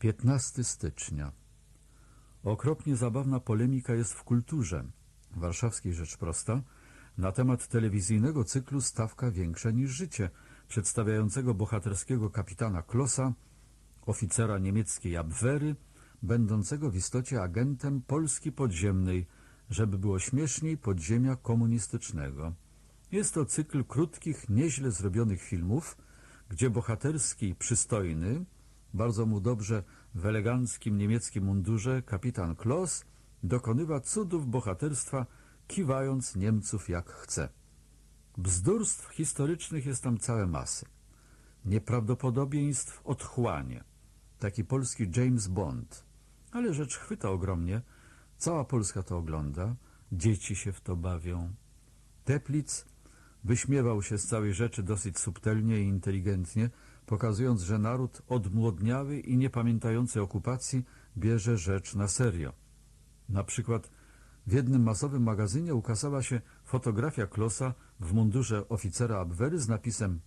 15 stycznia. Okropnie zabawna polemika jest w kulturze warszawskiej Rzeczprosta na temat telewizyjnego cyklu Stawka większa niż życie, przedstawiającego bohaterskiego kapitana Klossa, oficera niemieckiej Abwehry, będącego w istocie agentem Polski Podziemnej, żeby było śmieszniej podziemia komunistycznego. Jest to cykl krótkich, nieźle zrobionych filmów, gdzie bohaterski i przystojny, bardzo mu dobrze w eleganckim niemieckim mundurze kapitan Kloss dokonywa cudów bohaterstwa, kiwając Niemców jak chce. Bzdurstw historycznych jest tam całe masy. Nieprawdopodobieństw otchłanie. Taki polski James Bond. Ale rzecz chwyta ogromnie. Cała Polska to ogląda. Dzieci się w to bawią. Teplic wyśmiewał się z całej rzeczy dosyć subtelnie i inteligentnie, pokazując, że naród odmłodniały i niepamiętający okupacji bierze rzecz na serio. Na przykład w jednym masowym magazynie ukazała się fotografia Klossa w mundurze oficera Abwehry z napisem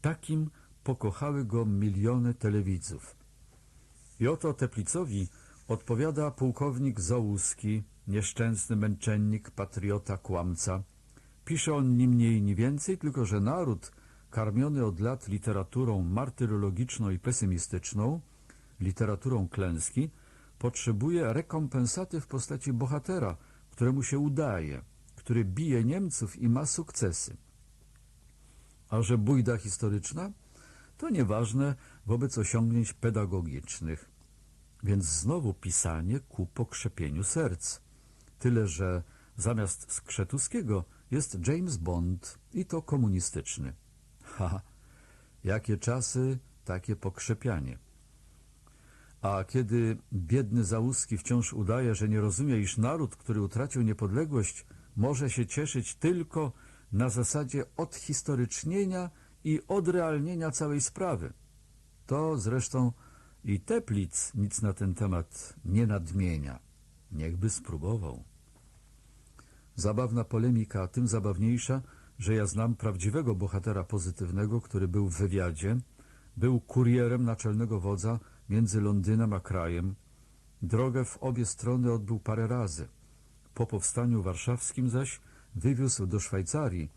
Takim pokochały go miliony telewidzów. I oto Teplicowi odpowiada pułkownik Załuski, nieszczęsny męczennik, patriota, kłamca. Pisze on ni mniej, ni więcej, tylko że naród karmiony od lat literaturą martyrologiczną i pesymistyczną, literaturą klęski, potrzebuje rekompensaty w postaci bohatera, któremu się udaje, który bije Niemców i ma sukcesy. A że bójda historyczna? To nieważne wobec osiągnięć pedagogicznych. Więc znowu pisanie ku pokrzepieniu serc. Tyle, że zamiast Skrzetuskiego jest James Bond i to komunistyczny. Ha, jakie czasy, takie pokrzepianie. A kiedy biedny Załuski wciąż udaje, że nie rozumie, iż naród, który utracił niepodległość, może się cieszyć tylko na zasadzie odhistorycznienia i odrealnienia całej sprawy. To zresztą i Teplic nic na ten temat nie nadmienia. Niechby spróbował. Zabawna polemika, tym zabawniejsza, że ja znam prawdziwego bohatera pozytywnego, który był w wywiadzie, był kurierem naczelnego wodza między Londynem a krajem. Drogę w obie strony odbył parę razy. Po powstaniu warszawskim zaś wywiózł do Szwajcarii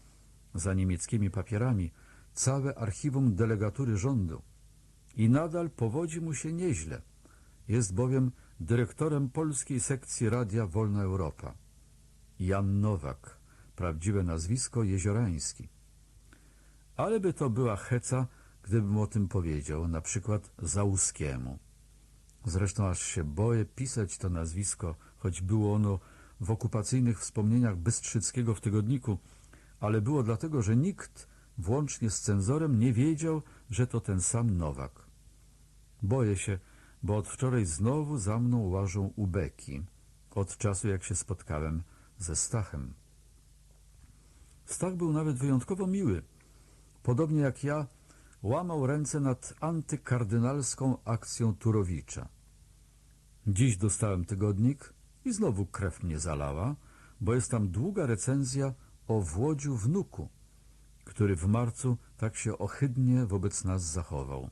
za niemieckimi papierami całe archiwum delegatury rządu. I nadal powodzi mu się nieźle. Jest bowiem dyrektorem polskiej sekcji Radia Wolna Europa. Jan Nowak, prawdziwe nazwisko Jeziorański. Ale by to była heca, gdybym o tym powiedział, na przykład Załuskiemu. Zresztą aż się boję pisać to nazwisko, choć było ono w okupacyjnych wspomnieniach Bystrzyckiego w tygodniku, ale było dlatego, że nikt, włącznie z cenzorem, nie wiedział, że to ten sam Nowak. Boję się, bo od wczoraj znowu za mną łażą ubeki, od czasu jak się spotkałem ze Stachem. Stach był nawet wyjątkowo miły. Podobnie jak ja, łamał ręce nad antykardynalską akcją Turowicza. Dziś dostałem tygodnik i znowu krew mnie zalała, bo jest tam długa recenzja o Włodziu wnuku, który w marcu tak się ohydnie wobec nas zachował.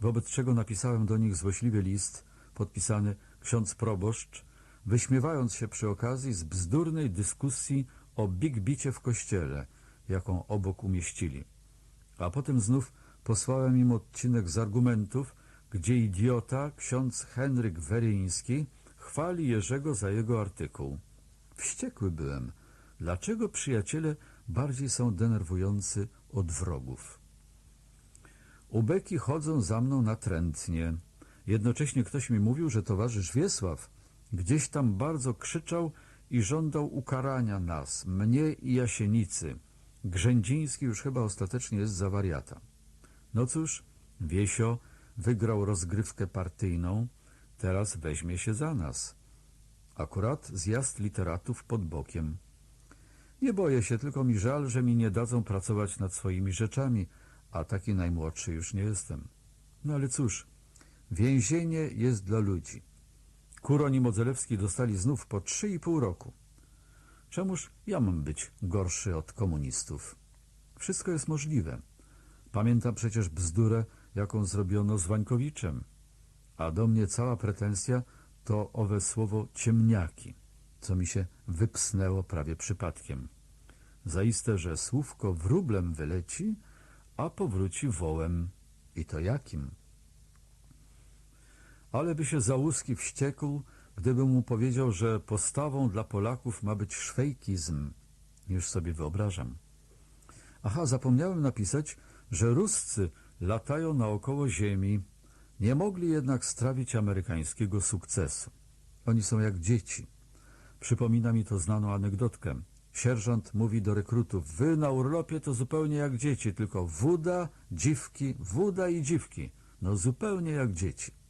Wobec czego napisałem do nich złośliwy list podpisany ksiądz proboszcz, wyśmiewając się przy okazji z bzdurnej dyskusji o Big Bicie w kościele, jaką obok umieścili. A potem znów posłałem im odcinek z argumentów, gdzie idiota, ksiądz Henryk Weryński, chwali Jerzego za jego artykuł. Wściekły byłem. Dlaczego przyjaciele bardziej są denerwujący od wrogów? Ubeki chodzą za mną natrętnie. Jednocześnie ktoś mi mówił, że towarzysz Wiesław gdzieś tam bardzo krzyczał i żądał ukarania nas, mnie i Jasienicy. Grzędziński już chyba ostatecznie jest za wariata. No cóż, Wiesio wygrał rozgrywkę partyjną, teraz weźmie się za nas. Akurat zjazd literatów pod bokiem. Nie boję się, tylko mi żal, że mi nie dadzą pracować nad swoimi rzeczami, a taki najmłodszy już nie jestem. No ale cóż, więzienie jest dla ludzi. Kuron i Modzelewski dostali znów po trzy i pół roku. Czemuż ja mam być gorszy od komunistów? Wszystko jest możliwe. Pamiętam przecież bzdurę, jaką zrobiono z Wańkowiczem. A do mnie cała pretensja to owe słowo ciemniaki, co mi się wypsnęło prawie przypadkiem. Zaiste, że słówko wróblem wyleci, a powróci wołem. I to jakim? Ale by się Załuski wściekł, gdybym mu powiedział, że postawą dla Polaków ma być szwejkizm. Już sobie wyobrażam. Aha, zapomniałem napisać, że Ruscy latają naokoło Ziemi, nie mogli jednak strawić amerykańskiego sukcesu. Oni są jak dzieci. Przypomina mi to znaną anegdotkę. Sierżant mówi do rekrutów, wy na urlopie to zupełnie jak dzieci, tylko wuda, dziwki, wuda i dziwki. No zupełnie jak dzieci.